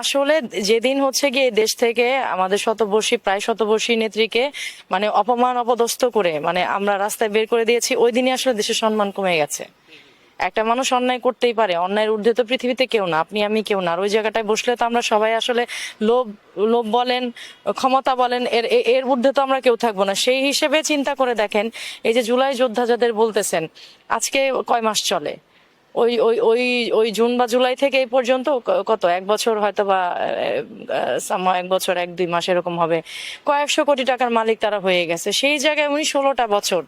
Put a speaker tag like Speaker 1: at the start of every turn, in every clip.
Speaker 1: আসলে যেদিন হচ্ছে গিয়ে দেশ থেকে আমাদের শতবর্ষী, প্রায় শতবর্ষী নেত্রীকে মানে অপমান অপদস্থ করে মানে আমরা রাস্তায় বের করে দিয়েছি, ওই দিনই আসলে দেশের সম্মান কমে গেছে। একটা মানুষ অন্যায় করতেই পারে, অন্যায়ের ঊর্ধ্বে তো পৃথিবীতে কেউ না, আপনি আমি কেউ না, আর ওই জায়গাটায় বসলে তো আমরা সবাই আসলে লোভ লোভ বলেন, ক্ষমতা বলেন, এর এর ঊর্ধ্বে তো আমরা কেউ থাকব না। সেই হিসেবে চিন্তা করে দেখেন, এই যে জুলাই যোদ্ধা যাদের বলতেছেন, আজকে কয় মাস চলে? ওই ওই ওই ওই জুন বা জুলাই থেকে এই পর্যন্ত কত? এক বছর হয়তো বা এক বছর, এক, দুই মাস এরকম হবে। কয়েকশো কোটি টাকার মালিক তারা হয়ে গেছে। সেই জায়গায় উনি ষোলোটা বছর।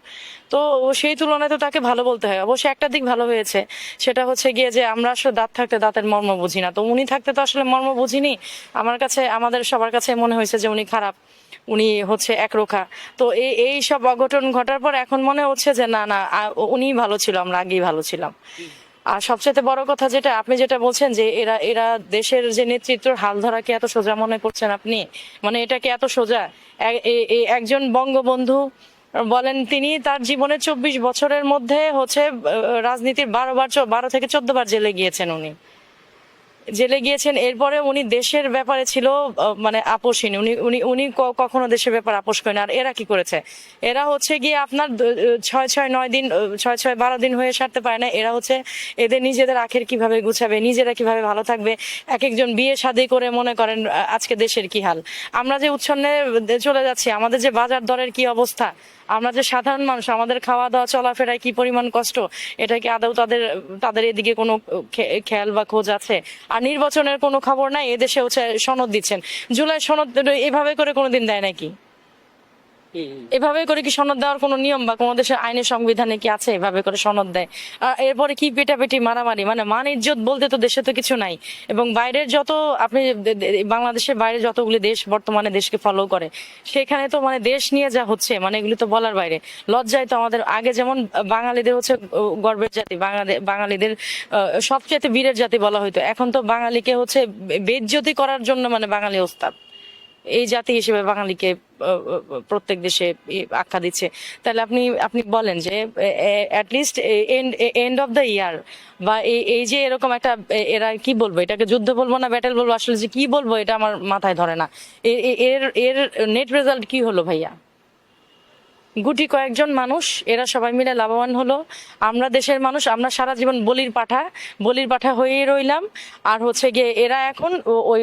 Speaker 1: তো সেই তুলনায় তো তাকে ভালো বলতে হয়। অবশ্যই একটা দিক ভালো হয়েছে। সেটা হচ্ছে গিয়ে যে আমরা আসলে দাঁত থাকতে দাঁতের মর্ম বুঝি না। তো উনি থাকতে তো আসলে মর্ম বুঝিনি। আমার কাছে, আমাদের সবার কাছে মনে হয়েছে যে উনি খারাপ। উনি হচ্ছে একরোখা। তো এই এই সব অঘটন ঘটার পর এখন মনে হচ্ছে যে না না উনিই ভালো ছিল, আমরা আগেই ভালো ছিলাম। আর সবচেয়ে বড় কথা যেটা, আপনি যেটা বলছেন যে এরা এরা দেশের যে নেতৃত্বের হাল ধরা কি এত সোজা মনে করছেন আপনি? মানে এটা কি এত সোজা? একজন বঙ্গবন্ধু বলেন তিনি, তার জীবনে চব্বিশ বছরের মধ্যে হচ্ছে রাজনীতির বারো বার বারো থেকে চোদ্দ বার জেলে গিয়েছেন উনি। জেলে গিয়েছেন। এরপরে উনি দেশের ব্যাপারে ছিল মানে আপোষহীন। উনি উনি উনি কখনো দেশের ব্যাপারে আপোষ করেন। আর এরা কি করেছে? এরা হচ্ছে গিয়ে আপনার ছয় ছয়, নয় দিন ছয় ছয়, বারো দিন হয়ে সারতে পারে না। এরা হচ্ছে এদের নিজেদের আখের কীভাবে গুছাবে, নিজেরা কীভাবে ভালো থাকবে এক একজন বিয়ে শাদী করে মনে করেন আজকে দেশের কি হাল। আমরা যে উচ্ছন্নে চলে যাচ্ছি, আমাদের যে বাজার দরের কি অবস্থা, আমরা যে সাধারণ মানুষ, আমাদের খাওয়া দাওয়া চলাফেরায় কি পরিমাণ কষ্ট, এটা কি আদৌ তাদের তাদের এদিকে কোনো খেয়াল বা খোঁজ আছে? আর নির্বাচনের কোনো খবর নাই, এদেশে হচ্ছে সনদ দিচ্ছেন। জুলাই সনদ এভাবে করে কোনোদিন দেয় নাকি এভাবে করে কি সনদ দেওয়ার কোনো নিয়ম বা কোনো দেশের আইনের সংবিধানে কি আছে? এভাবে করে সনদ দেয়। আর এরপরে কি পেটাপেটি, মারামারি? মানে মান ইজ্জত বলতে তো দেশে তো কিছু নাই। এবং বাইরের যত আপনি বাংলাদেশের বাইরে যতগুলি দেশ বর্তমানে দেশকে ফলো করে, সেখানে তো মানে দেশ নিয়ে যা হচ্ছে মানে এগুলি তো বলার বাইরে। লজ্জায় তো আমাদের আগে যেমন বাঙালিদের হচ্ছে গর্বের জাতি, বাঙালি, বাঙালিদের সবচেয়ে বীরের জাতি বলা হইতো। এখন তো বাঙালিকে হচ্ছে বেজ্জতি করার জন্য মানে বাঙালি ওস্তাদ। এই জাতি হিসেবে বাঙালিকে প্রত্যেক দেশে আখ্যা দিচ্ছে। তাহলে আপনি আপনি বলেন যে at least end of the year বা এই যে এরকম একটা এরা কি বলব? এটাকে যুদ্ধ বলব না ব্যাটেল বলব? আসলে যে কি বলব এটা আমার মাথায় ধরে না। এর এর নেট রেজাল্ট কি হলো ভাইয়া? গুটি কয়েকজন মানুষ, এরা সবাই মিলে লাভবান হলো। আমরা দেশের মানুষ, আমরা সারা জীবন বলির পাঠা বলির পাঠা হয়েই রইলাম। আর হচ্ছে গিয়ে এরা এখন ওই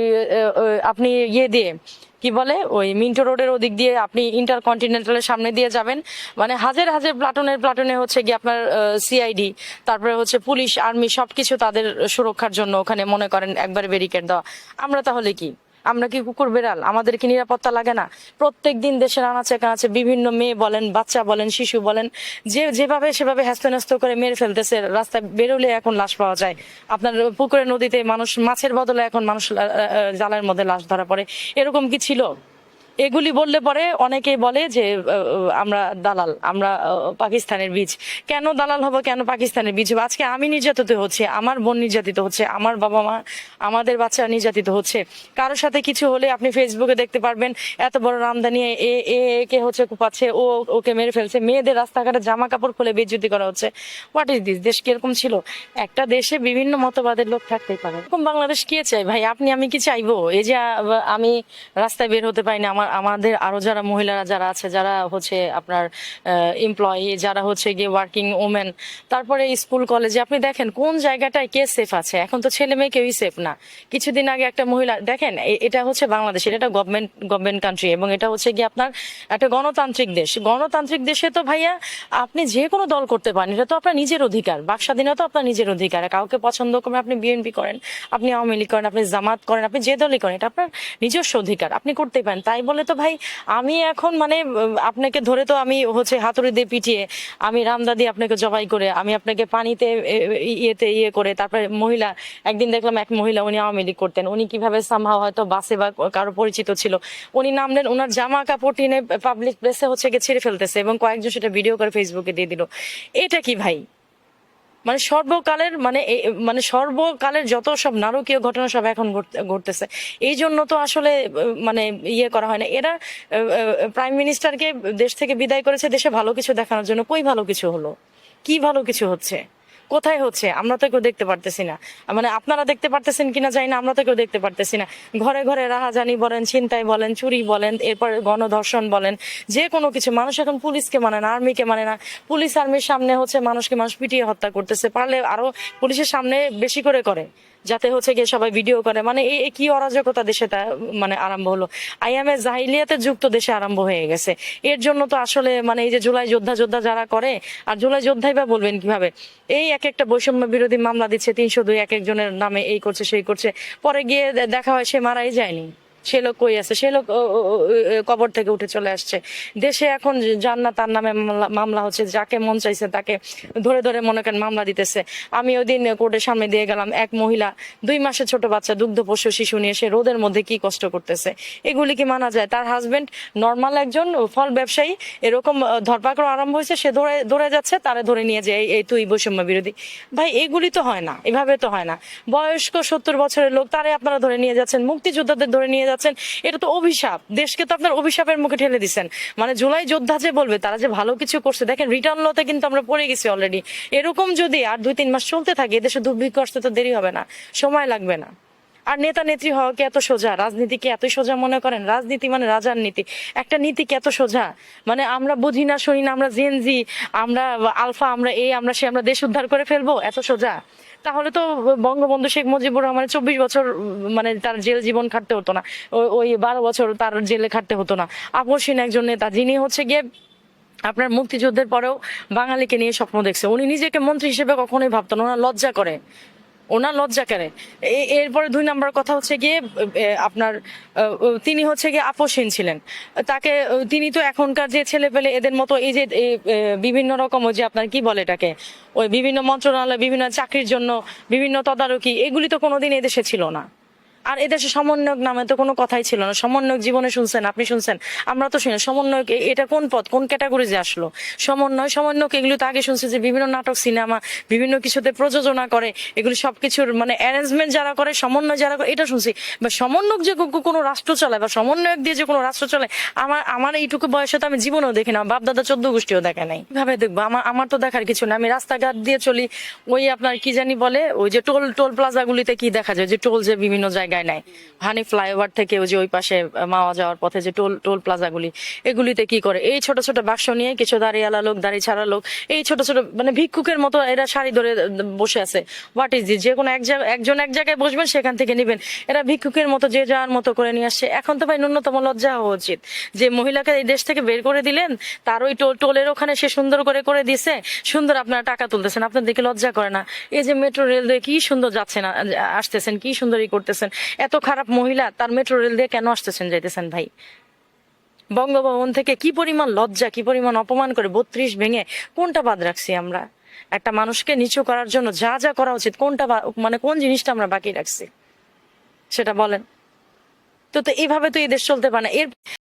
Speaker 1: আপনি ইয়ে দিয়ে, কি বলে, ওই মিন্টো রোডের ওদিক দিয়ে আপনি ইন্টারকন্টিনেন্টালের সামনে দিয়ে যাবেন। মানে হাজার হাজার প্লাটুনের প্লাটনে হচ্ছে গিয়ে আপনার সিআইডি, তারপরে হচ্ছে পুলিশ, আর্মি সবকিছু তাদের সুরক্ষার জন্য ওখানে মনে করেন একবার ব্যারিকেড দেওয়া। আমরা তাহলে কি? আমরা কি কুকুর বেড়াল? আমাদের কি নিরাপত্তা লাগে না। প্রত্যেক দিন দেশের আনাচে কানাচে বিভিন্ন মেয়ে বলেন, বাচ্চা বলেন, শিশু বলেন, যে যেভাবে সেভাবে হ্যাস্ত করে মেরে ফেলতেছে, রাস্তায় বেরোলে এখন লাশ পাওয়া যায়। আপনার পুকুরে নদীতে মানুষ, মাছের বদলে এখন মানুষ জালের মধ্যে লাশ ধরা পড়ে। এরকম কি ছিল? এগুলি বললে পরে অনেকেই বলে যে আমরা দালাল, আমরা পাকিস্তানের বীজ। কেন দালাল হব, কেন পাকিস্তানের বীজ আজকে আমি নির্যাতিত হচ্ছে, আমার বোন নির্যাতিত হচ্ছে, আমার বাবা মা, আমাদের বাচ্চা নির্যাতিত হচ্ছে। কারোর সাথে কিছু হলে আপনি ফেসবুকে দেখতে পারবেন, এত বড় রামদানি, এ এ কে হচ্ছে কুপাচ্ছে, ও, ওকে মেরে ফেলছে। মেয়েদের রাস্তাঘাটে জামা কাপড় খুলে বেজ্জুতি করা হচ্ছে। হোয়াট ইজ দিস দেশ কীরকম ছিল? একটা দেশে বিভিন্ন মতবাদের লোক থাকতেই পারে। এরকম বাংলাদেশ কে চাই ভাই, আপনি, আমি কি চাইব? এই যে আমি রাস্তায় বের হতে পারি না আমার, আমাদের আরও যারা মহিলারা যারা আছে, যারা হচ্ছে আপনার এমপ্লয়ি যারা হচ্ছে গিয়ে ওয়ার্কিং ওমেন তারপরে স্কুল কলেজে আপনি দেখেন কোন জায়গাটায় কে সেফ আছে? এখন তো ছেলে মেয়ে কেউই সেফ না। কিছুদিন আগে একটা মহিলা, দেখেন এটা হচ্ছে বাংলাদেশ, এটা একটা গভর্নমেন্ট গভর্নমেন্ট কান্ট্রি এবং এটা হচ্ছে গিয়ে আপনার একটা গণতান্ত্রিক দেশ। গণতান্ত্রিক দেশে তো ভাইয়া আপনি যে কোনো দল করতে পারেন, এটা তো আপনার নিজের অধিকার। বাক স্বাধীনতা আপনার নিজের অধিকার। কাউকে পছন্দ করেন আপনি বিএনপি করেন, আপনি আওয়ামী লীগ করেন, আপনি জামাত করেন, আপনি যে দলই করেন, এটা আপনার নিজস্ব অধিকার। আপনি করতেই পারেন, তাই বলে তো ভাই, আমি এখন মানে আপনাকে ধরে তো আমি হচ্ছে হাতুড়ি দিয়ে পিটিয়ে, আমি রামদা দিয়ে আপনাকে জবাই করে, আমি আপনাকে পানিতে ইয়েতে ইয়ে করে, তারপরে মহিলা, একদিন দেখলাম এক মহিলা উনি আওয়ামী লীগ করতেন, উনি কীভাবে সামহাও হয়তো বাসে বা কারও পরিচিত ছিল, উনি নামলেন ওনার জামা কাপড় টেনে পাবলিক প্লেসে হচ্ছে গিয়ে ছেড়ে ফেলতেছে এবং কয়েকজন সেটা ভিডিও করে ফেসবুকে দিয়ে দিল। এটা কি ভাই? মানে সর্বকালের মানে মানে সর্বকালের যত সব নারকীয় ঘটনা সব এখন ঘটতেছে। এই জন্য তো আসলে মানে ইয়ে করা হয় না। এরা প্রাইম মিনিস্টারকে দেশ থেকে বিদায় করেছে, দেশে ভালো কিছু দেখানোর জন্য। কই ভালো কিছু হলো? কি ভালো কিছু হচ্ছে? কোথায় হচ্ছে? আমরা তো কেউ দেখতে পারতেছি না। মানে আপনারা দেখতে পারতেছেন কিনা জানি না, আমরা তো কেউ দেখতে পারতেছি না। ঘরে ঘরে রাহাজানি বলেন, ছিনতাই বলেন, চুরি বলেন, এরপর গণধর্ষণ বলেন, যে কোনো কিছু। মানুষ এখন পুলিশকে মানে না, আর্মিকে মানে না। পুলিশ আর্মির সামনে হচ্ছে মানুষকে মানুষ পিটিয়ে হত্যা করতেছে। পারলে আরও পুলিশের সামনে বেশি করে করে। যাতে হচ্ছে গিয়ে সবাই ভিডিও করে। মানে এই কি অরাজকতা দেশে তা মানে আরম্ভ হলো? আইএমএ জাহিলিয়াতে যুক্ত দেশে আরম্ভ হয়ে গেছে। এর জন্য তো আসলে মানে এই যে জুলাই যোদ্ধা যোদ্ধা যারা করে, আর জুলাই যোদ্ধাই বা বলবেন কীভাবে? এই এক একটা বৈষম্য বিরোধী মামলা দিচ্ছে, তিনশো দুই, এক একজনের নামে এই করছে, সেই করছে। পরে গিয়ে দেখা হয় সে মারাই যায়নি। সে লোক কই আছে? সে লোক কবর থেকে উঠে চলে আসছে। দেশে এখন জান্না তার নামে মামলা- হচ্ছে, যাকে মন চাইছে তাকে ধরে ধরে মনে করেন মামলা দিতেছে। আমি ওই দিন কোর্টের সামনে দিয়ে গেলাম, এক মহিলা, দুই মাসের ছোট বাচ্চা, দুগ্ধ পোষ্য শিশু নিয়ে সে রোদের মধ্যে কি কষ্ট করতেছে? এগুলি কি মানা যায়? তার হাজবেন্ড নর্মাল একজন ফল ব্যবসায়ী, এরকম ধরপাকড় আরম্ভ হয়েছে, সে ধরে ধরে যাচ্ছে, তারে ধরে নিয়ে এই- এই তুই বৈষম্য বিরোধী। ভাই, এগুলি তো হয় না, এভাবে তো হয় না। বয়স্ক সত্তর বছরের লোক, তারে আপনারা ধরে নিয়ে যাচ্ছেন, মুক্তিযোদ্ধাদের ধরে নিয়ে যাচ্ছেন, এটা তো অভিশাপ। দেশকে তো আপনার অভিশাপের মুখে ঠেলে দিচ্ছেন। মানে জুলাই যোদ্ধা যে বলবে, তারা যে ভালো কিছু করছে, দেখেন রিটার্ন লতে কিন্তু আমরা পড়ে গেছি অলরেডি এরকম যদি আর দুই, তিন মাস চলতে থাকে, এদেশে দুর্ভিক্ষ আসতে তো দেরি হবে না, সময় লাগবে না। আর নেতা নেত্রী হওয়া কি এত সোজা? রাজনীতি কি এতই সোজা মনে করেন? রাজনীতি মানে রাজার নীতি। একটা নীতি কি এত সোজা? মানে আমরা বুঝি না, শুনি না, আমরা জেনজি আমরা আলফা, আমরা এই আমরা সে, আমরা দেশ উদ্ধার করে ফেলব? এত সোজা। তাহলে তো বঙ্গবন্ধু শেখ মুজিবুর রহমানের চব্বিশ বছর মানে তার জেল জীবন খাটতে হতো না। ওই বারো বছর তার জেলে খাটতে হতো না। আকর্ষণ একজন নেতা, যিনি হচ্ছে গিয়ে আপনার মুক্তিযুদ্ধের পরেও বাঙালিকে নিয়ে স্বপ্ন দেখছে। উনি নিজেকে মন্ত্রী হিসেবে কখনোই ভাবতেন ওনার লজ্জা করে। ওনার লজ্জা কেন এরপরে দুই নম্বর কথা হচ্ছে গিয়ে আপনার তিনি হচ্ছে গিয়ে আপোষহীন ছিলেন। তাকে তিনি তো এখনকার যে ছেলে পেলে এদের মতো এই যে বিভিন্ন রকম যে আপনার কি বলে এটাকে, ওই বিভিন্ন মন্ত্রণালয়, বিভিন্ন চাকরির জন্য বিভিন্ন তদারকি, এগুলি তো কোনোদিন এদেশে ছিল না। আর এদেশে সমন্বয়ক নামে তো কোনো কথাই ছিল না। সমন্বয়ক জীবনে শুনছেন, আপনি শুনছেন। আমরা তো শুনি সমন্বয়ক এটা কোন পদ? কোন ক্যাটাগরিজে আসলো? সমন্বয় সমন্বয়ক এগুলো তো আগে শুনছি যে বিভিন্ন নাটক, সিনেমা, বিভিন্ন কিছুতে প্রযোজনা করে। এগুলো সবকিছুর মানে অ্যারেঞ্জমেন্ট যারা করে, সমন্বয় যারা করে, এটা শুনছি। বা সমন্বয়ক যে কোনো রাষ্ট্র চালায় বা সমন্বয়ক দিয়ে যে কোনো রাষ্ট্র চলায় আমার আমার এইটুকু বয়সে তো আমি জীবনেও দেখি না। বাপ দাদা চোদ্দ গোষ্ঠীও দেখে নাই। কীভাবে দেখব? আমার আমার তো দেখার কিছু না। আমি রাস্তাঘাট দিয়ে চলি। ওই আপনার কি জানি বলে? ওই যে টোল টোল প্লাজাগুলিতে কি দেখা যায়? যে টোল যে বিভিন্ন জায়গায় নেয়। হানি ফ্লাইওভার থেকে ওই যে ওই পাশে মাওয়া যাওয়ার পথে যে টোল টোল প্লাজা গুলি এগুলিতে কি করে? এই ছোট ছোট বাক্স নিয়ে কিছু দাঁড়িয়ালা লোক, দাড়ি ছাড়া লোক, এই ছোট ছোট মানে ভিক্ষুকের মতো এরা শাড়ি ধরে বসে আছে। হোয়াট ইজ যে কোনো এক জায়গায়, একজন এক জায়গায় বসবেন, সেখান থেকে নিবেন। এরা ভিক্ষুকের মতো যে যাওয়ার মতো করে নিয়ে আসছে। এখন তো ভাই ন্যূনতম লজ্জা হওয়া উচিত। যে মহিলাকে এই দেশ থেকে বের করে দিলেন, তার ওই টোল, টোলের ওখানে সে সুন্দর করে করে দিছে, সুন্দর আপনারা টাকা তুলতেছেন আপনার দিকে লজ্জা করে না। এই যে মেট্রো রেল দিয়ে কি সুন্দর যাচ্ছেন আ- আসতেছেন, কি সুন্দরই করতেছেন। এত খারাপ মহিলা তার মেট্রো রেল দিয়ে কেন আসতেছেন যাইতেছেন ভাই? বঙ্গভবন থেকে কি পরিমাণ লজ্জা, কি পরিমাণ অপমান করে বত্রিশ ভেঙে কোনটা বাদ রাখছি আমরা? একটা মানুষকে নিচু করার জন্য যা যা করা উচিত, কোনটা মানে কোন জিনিসটা আমরা বাকি রাখছি? সেটা বলেন। তো তো এইভাবে তো এই দেশ চলতে পারে না। এর